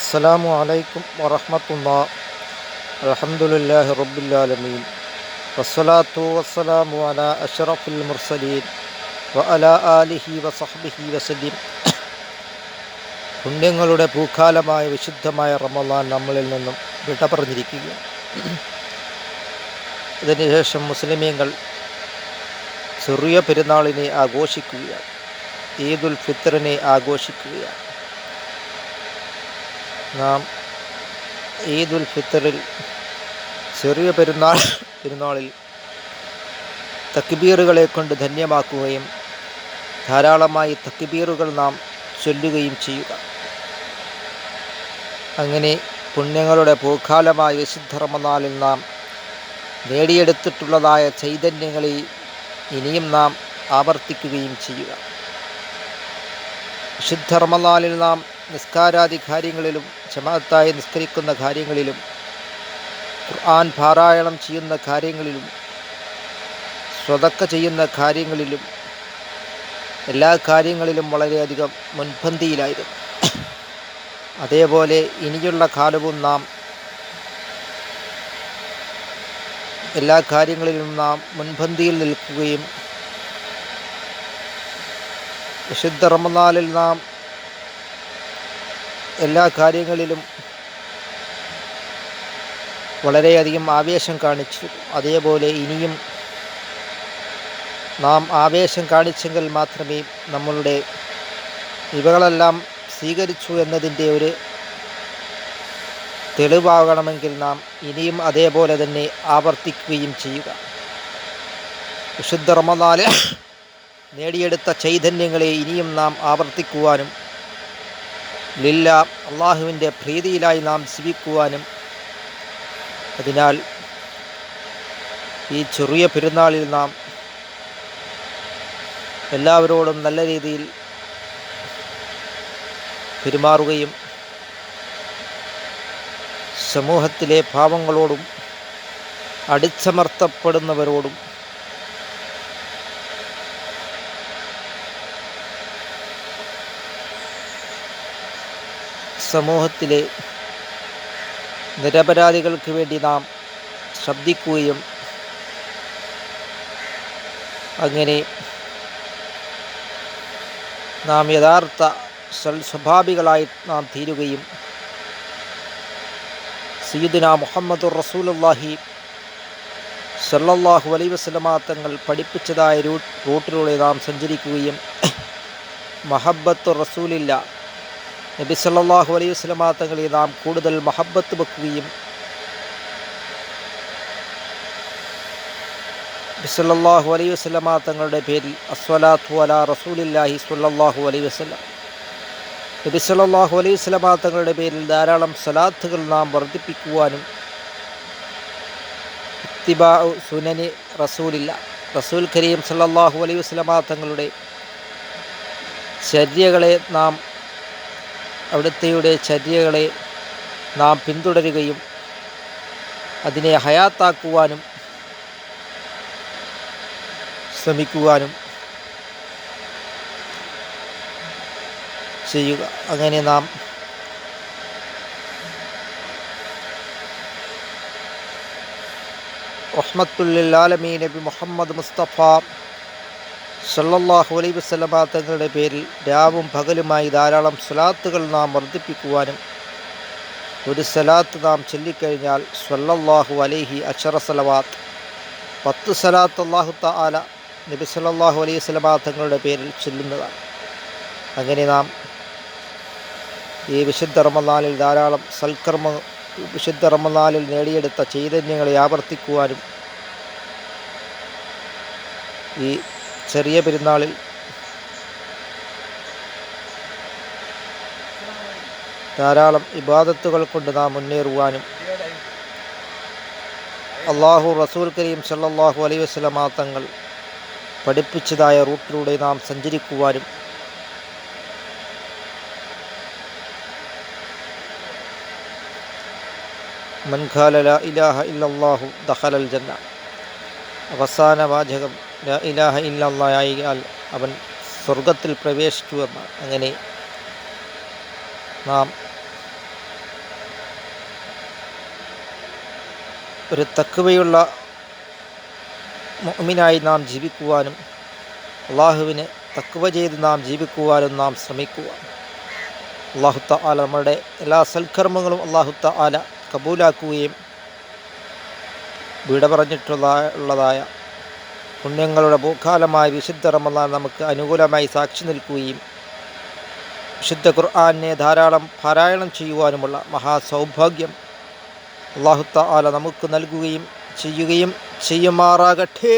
അസ്സലാമു അലൈക്കും വറഹമത്തുള്ള അലഹമുല്ലാഹി റബ്ബുല്ലാലമീൻ വസ്സലാത്തു വസ്സലാമു അല അഷറഫുൽ മുർസലീൻ വ അല ആലിഹി വസഹബിഹി വസലീം പുണ്യങ്ങളുടെ പൂക്കാലമായ വിശുദ്ധമായ റമദാൻ നമ്മളിൽ നിന്നും വിട പറഞ്ഞിരിക്കുക ഇതിനുശേഷം മുസ്ലിമീങ്ങൾ ചെറിയ പെരുന്നാളിനെ ആഘോഷിക്കുകയാണ്. ഈദുൽ ഫിത്തറിനെ ആഘോഷിക്കുകയാണ്. നാം ഈദുൽ ഫിത്തറിൽ ചെറിയ പെരുന്നാൾ പെരുന്നാളിൽ തക്ബീറുകളെ കൊണ്ട് ധന്യമാക്കുകയും ധാരാളമായി തക്ബീറുകൾ നാം ചൊല്ലുകയും ചെയ്യുക. അങ്ങനെ പുണ്യങ്ങളുടെ പൂക്കാലമായ വിശുദ്ധ റമനാലിൽ നാം നേടിയെടുത്തിട്ടുള്ളതായ ചൈതന്യങ്ങളെ ഇനിയും നാം ആവർത്തിക്കുകയും ചെയ്യുക. വിശുദ്ധ റമനാലിൽ നാം നിസ്കാരാദി കാര്യങ്ങളിലും ജമാഅത്തായി നിസ്കരിക്കുന്ന കാര്യങ്ങളിലും ഖുർആൻ പാരായണം ചെയ്യുന്ന കാര്യങ്ങളിലും സ്വതക്ക ചെയ്യുന്ന കാര്യങ്ങളിലും എല്ലാ കാര്യങ്ങളിലും വളരെയധികം മുൻപന്തിയിലായിരുന്നു. അതേപോലെ ഇനിയുള്ള കാലവും നാം എല്ലാ കാര്യങ്ങളിലും നാം മുൻപന്തിയിൽ നിൽക്കുകയും വിശുദ്ധ റമദാനിൽ നാം എല്ലാ കാര്യങ്ങളിലും വളരെയധികം ആവേശം കാണിച്ചു. അതേപോലെ ഇനിയും നാം ആവേശം കാണിച്ചെങ്കിൽ മാത്രമേ നമ്മളുടെ ഇവകളെല്ലാം സ്വീകരിച്ചു എന്നതിന്റെ ഒരു തെളിവാകണമെങ്കിൽ നാം ഇനിയും അതേപോലെ തന്നെ ആവർത്തിക്കുകയും ചെയ്യുക. വിശുദ്ധ റമനാല് നേടിയെടുത്ത ചൈതന്യങ്ങളെ ഇനിയും നാം ആവർത്തിക്കുവാനും ലില്ല അള്ളാഹുവിന്റെ പ്രീതിയിലായി നാം ജീവിക്കുവാനും അതിനാൽ ഈ ചെറിയ പെരുന്നാളിൽ നാം എല്ലാവരോടും നല്ല രീതിയിൽ പെരുമാറുകയും സമൂഹത്തിലെ പാവങ്ങളോടും അടിച്ചമർത്തപ്പെടുന്നവരോടും സമൂഹത്തിലെ നിരപരാധികൾക്ക് വേണ്ടി നാം ശബ്ദിക്കുകയും അങ്ങനെ നാം യഥാർത്ഥ സൽ സ്വഭാവികളായി നാം തീരുകയും സീദിന മുഹമ്മദ് റസൂലുള്ളാഹി സല്ലല്ലാഹു അലൈ വസല്ലമ തങ്ങൾ പഠിപ്പിച്ചതായ റൂട്ടിലൂടെ നാം സഞ്ചരിക്കുകയും മഹബത്ത് റസൂലില്ല നബി സല്ലാഹു അലൈഹി വസല്ലമ തങ്ങളെ നാം കൂടുതൽ മഹബത്ത് വെക്കുകയും ബിസ്വല്ലാഹു അലൈഹി വസല്ലമ തങ്ങളുടെ പേരിൽ അസ്വലാത്തു അലാ റസൂലില്ലാഹി സ്വല്ലല്ലാഹു അലൈഹി വസ്ലം നബി സല്ലല്ലാഹു അലൈഹി വസല്ലമ തങ്ങളുടെ പേരിൽ ധാരാളം സലാത്തുകൾ നാം വർദ്ധിപ്പിക്കുവാനും ഇത്തിബാ സുനനി റസൂലില്ല റസൂൽ കരീം സല്ലാഹു അലൈഹി വസല്ലമ തങ്ങളുടെ ചര്യകളെ നാം അവിടുത്തെയുടെ ചര്യകളെ നാം പിന്തുടരുകയും അതിനെ ഹയാത്താക്കുവാനും ശ്രമിക്കുവാനും ചെയ്യുക. അങ്ങനെ നാം റഹ്മത്തുല്ലാലമീ നബി മുഹമ്മദ് മുസ്തഫ സല്ലല്ലാഹു അലൈഹി വസല്ലമ തങ്ങളുടെ പേരിൽ രാവും പകലുമായി ധാരാളം സ്വലാത്തുകൾ നാം വർദ്ധിപ്പിക്കുവാനും ഒരു സലാത്ത് നാം ചൊല്ലിക്കഴിഞ്ഞാൽ സല്ലല്ലാഹു അലൈഹി അക്ഷറ സലവാത്ത് പത്ത് സലാത്ത് അള്ളാഹു താല നബി സല്ലല്ലാഹു അലൈഹി വസല്ലമ തങ്ങളുടെ പേരിൽ ചൊല്ലുന്നതാണ്. അങ്ങനെ നാം ഈ വിശുദ്ധ റമനാലിൽ ധാരാളം സൽക്കർമ്മ വിശുദ്ധ റമനാലിൽ നേടിയെടുത്ത ചൈതന്യങ്ങളെ ആവർത്തിക്കുവാനും ഈ ചെറിയ പെരുന്നാളിൽ. ധാരാളം ഇബാദത്തുകൾ കൊണ്ട് നാം മുന്നേറുവാനും അള്ളാഹു റസൂൽ കരീം സല്ലാഹു അലൈ വസ്ലമാ തങ്ങൾ പഠിപ്പിച്ചതായ റൂട്ടിലൂടെ നാം സഞ്ചരിക്കുവാനും മൻഖാല ഇലാഹ ഇല്ലാഹു ദഖലൽ ജന്ന. അവസാന വാചകം. ഇലാഹ ഇല്ലാതായാൽ അവൻ സ്വർഗത്തിൽ പ്രവേശിച്ചു എന്നാണ് അങ്ങനെ നാം ഒരു തക്കവയുള്ള മുഅ്മിനായി നാം ജീവിക്കുവാനും അള്ളാഹുവിന് തക്കവ ചെയ്ത് നാം ജീവിക്കുവാനും നാം ശ്രമിക്കുക അള്ളാഹുത്ത ആല നമ്മുടെ എല്ലാ സൽക്കർമ്മങ്ങളും അള്ളാഹുത്ത ആല കബൂലാക്കുകയും വിട പറഞ്ഞിട്ടുള്ള ഉള്ളതായ പുണ്യങ്ങളുടെ ഭൂകാലമായ വിശുദ്ധ റമദാൻ നമുക്ക് അനുകൂലമായി സാക്ഷി നിൽക്കുകയും വിശുദ്ധ ഖുർആാനെ ധാരാളം പാരായണം ചെയ്യുവാനുമുള്ള മഹാസൗഭാഗ്യം അള്ളാഹുത്ത ആല നമുക്ക് നൽകുകയും ചെയ്യുകയും ചെയ്യുമാറാകട്ടെ.